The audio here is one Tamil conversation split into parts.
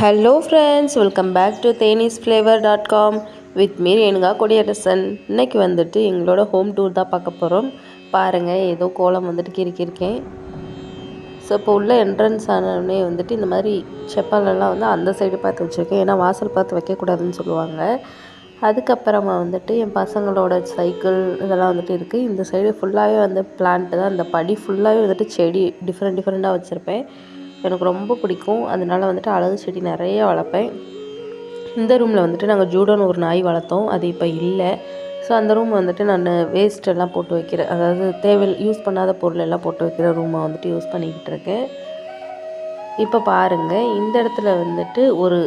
Hello friends welcome back to தேனீஸ் flavour dot com with me Renuka Kodiyarasan இன்னைக்கு வந்துட்டு எங்களோட ஹோம் டூர் தான் பார்க்க போகிறோம் பாருங்கள் ஏதோ கோலம் வந்துட்டு கிறுக்கியிருக்கேன் ஸோ இப்போ உள்ள என்ட்ரன்ஸ் ஆனவுடனே வந்துட்டு இந்த மாதிரி செப்பாலெல்லாம் வந்து அந்த சைடு பார்த்து வச்சுருக்கேன். ஏன்னா வாசல் பார்த்து வைக்கக்கூடாதுன்னு சொல்லுவாங்க. அதுக்கப்புறமா வந்துட்டு என் பசங்களோட சைக்கிள் இதெல்லாம் வந்துட்டு இருக்குது இந்த சைடு ஃபுல்லாகவே வந்து பிளான்ட்டு தான். இந்த படி ஃபுல்லாகவே வந்துட்டு செடி டிஃப்ரெண்ட் டிஃப்ரெண்ட்டாக வச்சுருப்பேன். எனக்கு ரொம்ப பிடிக்கும். அதனால வந்துட்டு அழகு செடி நிறைய வளர்ப்பேன். இந்த ரூமில் வந்துட்டு நாங்கள் ஜூடோன்னு ஒரு நாய் வளர்த்தோம். அது இப்போ இல்லை. ஸோ அந்த ரூம் வந்துட்டு நான் வேஸ்ட் எல்லாம் போட்டு வைக்கிறேன் அதாவது தேவை யூஸ் பண்ணாத பொருள் எல்லாம் போட்டு வைக்கிற ரூமை வந்துட்டு யூஸ் பண்ணிக்கிட்டு இருக்கேன். இப்போ பாருங்கள் இந்த இடத்துல வந்துட்டு ஒரு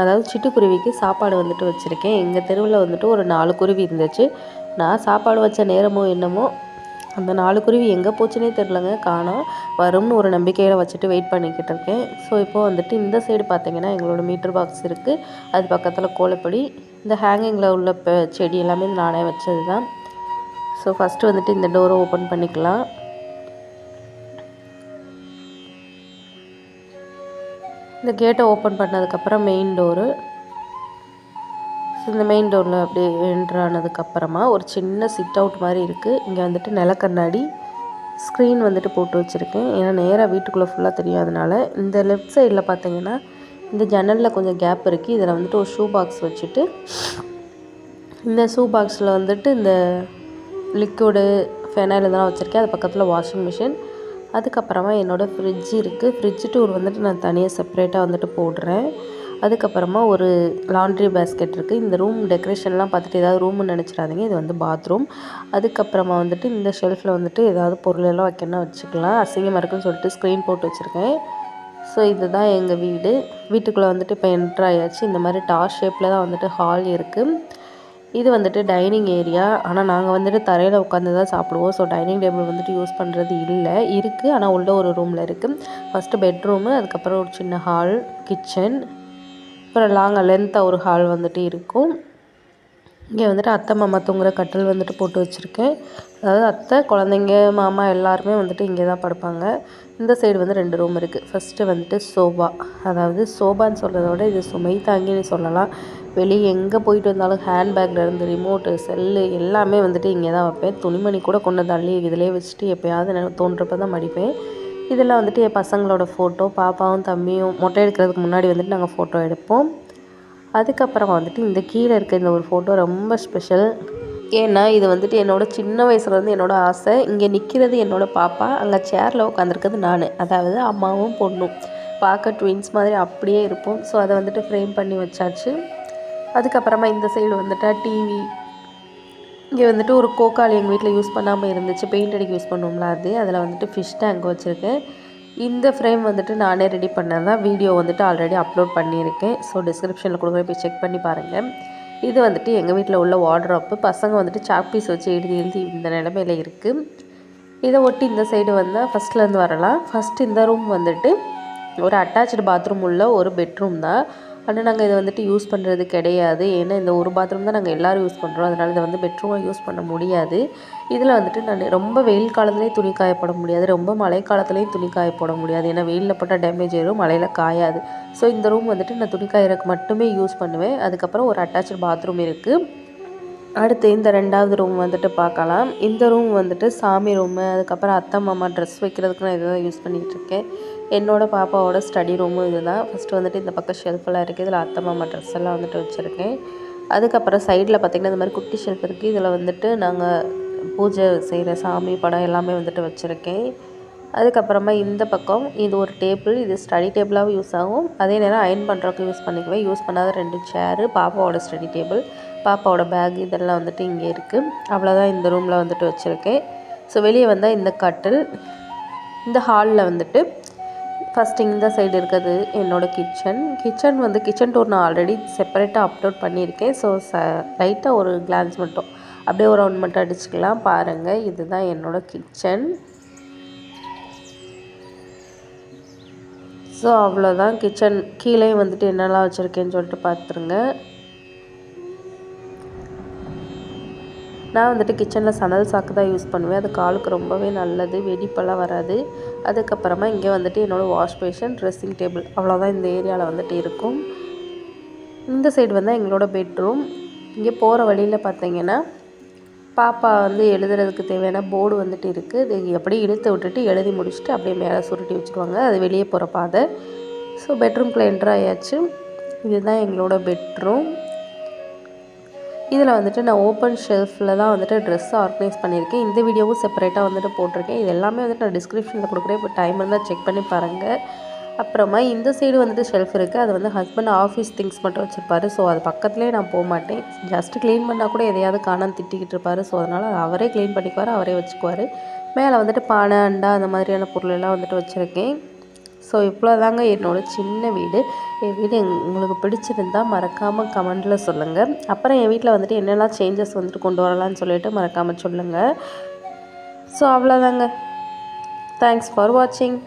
அதாவது சிட்டுக்குருவிக்கு சாப்பாடு வந்துட்டு வச்சுருக்கேன். எங்கள் தெருவில் வந்துட்டு ஒரு நாலு குருவி இருந்துச்சு. நான் சாப்பாடு வச்ச நேரமோ என்னமோ அந்த நாலு குருவி எங்கே போச்சுன்னே தெரிலங்க காணோம். வரும்னு ஒரு நம்பிக்கையில் வச்சுட்டு வெயிட் பண்ணிக்கிட்டு இருக்கேன். ஸோ இப்போ வந்துட்டு இந்த சைடு பார்த்தீங்கன்னா எங்களோட மீட்டர் பாக்ஸ் இருக்குது அது பக்கத்தில் கோலப்படி. இந்த ஹேங்கிங்கில் உள்ள இப்போ செடி எல்லாமே நானே வச்சது தான் ஸோ ஃபஸ்ட்டு வந்துட்டு இந்த டோரை ஓப்பன் பண்ணிக்கலாம். இந்த கேட்டை ஓப்பன் பண்ணதுக்கப்புறம் மெயின் டோரு இந்த மெயின் டோரில் அப்படியே என்ட்ரு ஆனதுக்கப்புறமா ஒரு சின்ன சிட் அவுட் மாதிரி இருக்குது இங்கே வந்துட்டு நிலக்கண்ணாடி ஸ்க்ரீன் வந்துட்டு போட்டு வச்சுருக்கேன். ஏன்னா நேராக வீட்டுக்குள்ளே ஃபுல்லாக தெரியும் அதனால் இந்த லெஃப்ட் சைடில் பார்த்தீங்கன்னா இந்த ஜன்னலில் கொஞ்சம் கேப் இருக்குது இதில் வந்துட்டு ஒரு ஷூ பாக்ஸ் வச்சுட்டு இந்த ஷூ பாக்ஸில் வந்துட்டு இந்த லிக்விடு ஃபெனாயில் இதெல்லாம் வச்சுருக்கேன். அது பக்கத்தில் வாஷிங் மிஷின் அதுக்கப்புறமா என்னோடய ஃப்ரிட்ஜ் இருக்குது ஃப்ரிட்ஜ் டூர் வந்துட்டு நான் தனியாக செப்பரேட்டாக வந்துட்டு போடுறேன். அதுக்கப்புறமா ஒரு லாண்ட்ரி பேஸ்கெட் இருக்குது இந்த ரூம் டெக்கரேஷன்லாம் பார்த்துட்டு ஏதாவது ரூம்னு நினச்சிடாதீங்க. இது வந்து பாத்ரூம் அதுக்கப்புறமா வந்துட்டு இந்த ஷெல்ஃபில் வந்துட்டு ஏதாவது பொருளெல்லாம் வைக்கணும்னா வச்சுக்கலாம். அசிங்கமாக இருக்குன்னு சொல்லிட்டு ஸ்க்ரீன் போட்டு வச்சுருக்கேன். ஸோ இதுதான் எங்கள் வீடு. வீட்டுக்குள்ளே வந்துட்டு இப்போ என்ட்ரு ஆயாச்சு. இந்த மாதிரி டார் ஷேப்பில் தான் வந்துட்டு ஹால் இருக்குது இது வந்துட்டு டைனிங் ஏரியா ஆனால் நாங்கள் வந்துட்டு தரையில் உட்காந்து தான் சாப்பிடுவோம். ஸோ டைனிங் டேபிள் வந்துட்டு யூஸ் பண்ணுறது இல்லை. இருக்குது ஆனால் உள்ள ஒரு ரூமில் இருக்குது ஃபஸ்ட்டு பெட்ரூமு அதுக்கப்புறம் ஒரு சின்ன ஹால் கிச்சன் அப்புறம் லாங்காக லென்த்தாக ஒரு ஹால் வந்துட்டு இருக்கும். இங்கே வந்துட்டு அத்தை மாமா தூங்குற கட்டில் வந்துட்டு போட்டு வச்சுருக்கேன். அதாவது அத்தை குழந்தைங்க மாமா எல்லாருமே வந்துட்டு இங்கே தான் படுப்பாங்க. இந்த சைடு வந்து ரெண்டு ரூம் இருக்குது ஃபஸ்ட்டு வந்துட்டு சோபா. அதாவது சோபான்னு சொல்கிறத விட இது சுமை தாங்கின்னு சொல்லலாம். வெளியே எங்கே போயிட்டு வந்தாலும் ஹேண்ட்பேக்லேருந்து ரிமோட்டு செல்லு எல்லாமே வந்துட்டு இங்கே தான் வைப்பேன். துணிமணி கூட கொண்டு தள்ளி இதிலே வச்சுட்டு எப்போயாவது தோன்றப்ப தான் மடிப்பேன். இதெல்லாம் வந்துட்டு என் பசங்களோட ஃபோட்டோ பாப்பாவும் தம்பியும் மொட்டை எடுக்கிறதுக்கு முன்னாடி வந்துட்டு நாங்கள் ஃபோட்டோ எடுப்போம். அதுக்கப்புறம் வந்துட்டு இந்த கீழே இருக்க இந்த ஒரு ஃபோட்டோ ரொம்ப ஸ்பெஷல் ஏன்னா இது வந்துட்டு என்னோடய சின்ன வயசுலேருந்து என்னோடய ஆசை. இங்கே நிற்கிறது என்னோடய பாப்பா. அங்கே சேரில் உட்காந்துருக்கிறது நான். அதாவது அம்மாவும் பொண்ணும். பார்க்க ட்வின்ஸ் மாதிரி அப்படியே இருப்போம். ஸோ அதை வந்துட்டு ஃப்ரேம் பண்ணி வச்சாச்சு. அதுக்கப்புறமா இந்த சைடு வந்துட்டால் டிவி இங்கே வந்துட்டு ஒரு கோக்கால் எங்கள் வீட்டில் யூஸ் பண்ணாமல் இருந்துச்சு. பெயிண்ட் அடிக்க யூஸ் பண்ணுவோம்ல அது. அதில் வந்துட்டு ஃபிஷ் டேங்க் வச்சுருக்கேன் இந்த ஃப்ரேம் வந்துட்டு நானே ரெடி பண்ணது தான் வீடியோ வந்துட்டு ஆல்ரெடி அப்லோட் பண்ணியிருக்கேன். ஸோ டிஸ்கிரிப்ஷனில் கொடுக்குற போய் செக் பண்ணி பாருங்கள் இது வந்துட்டு எங்கள் வீட்டில் உள்ள வார்ட்ராப்பு பசங்க வந்துட்டு சாக் பீஸ் வச்சு எழுதி எழுதி இந்த நிலமையில இருக்குது இதை ஒட்டி இந்த சைடு வந்தால் ஃபஸ்ட்லேருந்து வரலாம். ஃபஸ்ட் இந்த ரூம் வந்துட்டு ஒரு அட்டாச்சு பாத்ரூம் உள்ள ஒரு பெட்ரூம் தான். ஆனால் நாங்கள் இதை வந்துட்டு யூஸ் பண்ணுறது கிடையாது. ஏன்னா இந்த ஒரு பாத்ரூம் தான் நாங்கள் எல்லோரும் யூஸ் பண்ணுறோம் அதனால் இதை வந்து பெட்ரூமாக யூஸ் பண்ண முடியாது. இதில் வந்துட்டு நான் ரொம்ப வெயில் காலத்துலேயும் துணி காயப்பட முடியாது. ரொம்ப மழை காலத்துலேயும் துணி காயப்பட முடியாது. ஏன்னா வெயிலில் போட்டால் டேமேஜ் ஆயிடும் மழையில் காயாது. ஸோ இந்த ரூம் வந்துட்டு நான் துணி காயறதுக்கு மட்டுமே யூஸ் பண்ணுவேன். அதுக்கப்புறம் ஒரு அட்டாச்சு பாத்ரூம் இருக்குது அடுத்து இந்த ரெண்டாவது ரூம் வந்துட்டு பார்க்கலாம். இந்த ரூம் வந்துட்டு சாமி ரூமு அதுக்கப்புறம் அத்தை மாமா ட்ரெஸ் வைக்கிறதுக்கு நான் இதை தான் யூஸ் பண்ணிகிட்ருக்கேன் என்னோடய பாப்பாவோட ஸ்டடி ரூமும் இது தான் ஃபஸ்ட்டு வந்துட்டு இந்த பக்கம் ஷெல்ஃபெல்லாம் இருக்குது இதில் அத்தை மாமா ட்ரெஸ் எல்லாம் வந்துட்டு வச்சுருக்கேன். அதுக்கப்புறம் சைடில் பார்த்திங்கன்னா இந்த மாதிரி குட்டி ஷெல்ஃப் இருக்குது இதில் வந்துட்டு நாங்கள் பூஜை செய்கிற சாமி படம் எல்லாமே வந்துட்டு வச்சுருக்கேன். அதுக்கப்புறமா இந்த பக்கம் இது ஒரு டேபிள் இது ஸ்டடி டேபிளாகவும் யூஸ் ஆகும். அதே நேரம் அயன் பண்ணுறதுக்கு யூஸ் பண்ணிக்குவேன். யூஸ் பண்ணாத ரெண்டு சேரு பாப்பாவோட ஸ்டடி டேபிள் பாப்பாவோட பேக் இதெல்லாம் வந்துட்டு இங்கே இருக்குது அவ்வளோதான் இந்த ரூமில் வந்துட்டு வச்சுருக்கேன். ஸோ வெளியே வந்தால் இந்த கட்டில் இந்த ஹாலில் வந்துட்டு ஃபஸ்ட் இந்த சைடு இருக்கிறது என்னோடய கிச்சன் கிச்சன் வந்து கிச்சன் டூர் நான் ஆல்ரெடி செப்பரேட்டாக அப்லோட் பண்ணியிருக்கேன். ஸோ ச லைட்டாக ஒரு கிளான்ஸ் மட்டும். அப்படியே ஒரு ரவுண்ட் மட்டும் அடிச்சுக்கலாம். பாருங்கள் இதுதான் என்னோடய கிச்சன் ஸோ அவ்வளோதான் கிச்சன் கீழே வந்துட்டு என்னெல்லாம் வச்சுருக்கேன்னு சொல்லிட்டு பார்த்துருங்க நான் வந்துட்டு கிச்சனில் சணல் சாக்கு தான் யூஸ் பண்ணுவேன். அது காலுக்கு ரொம்பவே நல்லது வெடிப்பெல்லாம் வராது. அதுக்கப்புறமா இங்கே வந்துட்டு என்னோடய வாஷ் பேஷன் ட்ரெஸ்ஸிங் டேபிள் அவ்வளோதான் இந்த ஏரியாவில் வந்துட்டு இருக்கும். இந்த சைடு வந்து எங்களோட பெட்ரூம் இங்கே போகிற வழியில் பார்த்தீங்கன்னா பாப்பா வந்து எழுதுறதுக்கு தேவையான போர்டு வந்துட்டு இருக்குது இது அப்படியே இழுத்து விட்டுட்டு எழுதி முடிச்சுட்டு அப்படியே மேலே சுருட்டி வச்சுருவாங்க. அது வெளியே போகிற பாதை. ஸோ பெட்ரூம்குள்ளே என்ட்ரு ஆயாச்சு. இதுதான் எங்களோட பெட்ரூம் இதில் வந்துட்டு நான் ஓப்பன் ஷெல்ஃபில் தான் வந்துட்டு ட்ரெஸ் ஆர்கனைஸ் பண்ணியிருக்கேன். இந்த வீடியோவும் செப்பரேட்டாக வந்துட்டு போட்டிருக்கேன். இது எல்லாமே வந்துட்டு நான் டிஸ்கிரிப்ஷனில் கொடுக்குறேன். இப்போ டைம் இருந்தால் செக் பண்ணி பாருங்கள் அப்புறமா இந்த சைடு வந்துட்டு ஷெல்ஃப் இருக்குது அது வந்து ஹஸ்பண்ட் ஆஃபீஸ் திங்ஸ் மட்டும் வச்சுருப்பாரு. ஸோ அது பக்கத்துலேயே நான் போக மாட்டேன். ஜஸ்ட்டு க்ளீன் பண்ணால் கூட எதையாவது காணாம திட்டிக்கிட்டு இருப்பார். ஸோ அதனால் அவரே க்ளீன் பண்ணிக்குவார் அவரே வச்சுக்குவார். மேலே வந்துட்டு பானை அண்டா அந்த மாதிரியான பொருளெல்லாம் வந்துட்டு வச்சுருக்கேன். ஸோ இவ்வளோ தாங்க என்னோடய சின்ன வீடு. என் வீடு எங்- உங்களுக்கு பிடிச்சிருந்தா மறக்காமல் கமெண்டில் சொல்லுங்கள் அப்புறம் என் வீட்டில் வந்துட்டு என்னெல்லாம் சேஞ்சஸ் வந்துட்டு கொண்டு வரலான்னு சொல்லிட்டு மறக்காமல் சொல்லுங்கள் ஸோ அவ்வளோதாங்க தேங்க்ஸ் ஃபார் வாட்சிங்